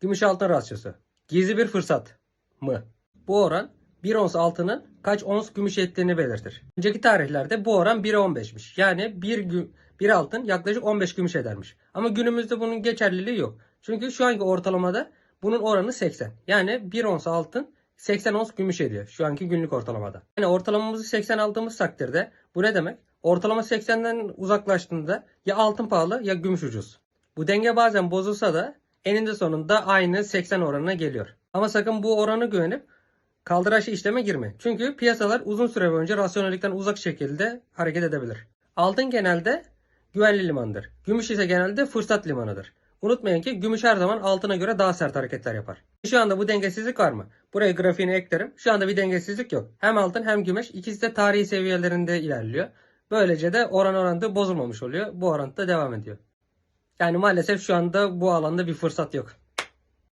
Gümüş altın rasyosu. Gizli bir fırsat mı? Bu oran 1 ons altının kaç ons gümüş ettiğini belirtir. Önceki tarihlerde bu oran 1'e 15'miş. Yani 1, gü- bir altın yaklaşık 15 gümüş edermiş. Ama günümüzde bunun geçerliliği yok. Çünkü şu anki ortalamada bunun oranı 80. Yani 1 ons altın 80 ons gümüş ediyor şu anki günlük ortalamada. Yani ortalamamızı 80 aldığımız takdirde bu ne demek? Ortalama 80'den uzaklaştığında ya altın pahalı ya gümüş ucuz. Bu denge bazen bozulsa da eninde sonunda aynı 80 oranına geliyor. Ama sakın bu oranı güvenip kaldıraçlı işleme girme. Çünkü piyasalar uzun süre boyunca rasyonellikten uzak şekilde hareket edebilir. Altın genelde güvenli limandır. Gümüş ise genelde fırsat limanıdır. Unutmayın ki gümüş her zaman altına göre daha sert hareketler yapar. Şu anda bu dengesizlik var mı? Buraya grafiğini eklerim. Şu anda bir dengesizlik yok. Hem altın hem gümüş ikisi de tarihi seviyelerinde ilerliyor. Böylece de oran orantı bozulmamış oluyor. Bu orantı da devam ediyor. Yani maalesef şu anda bu alanda bir fırsat yok.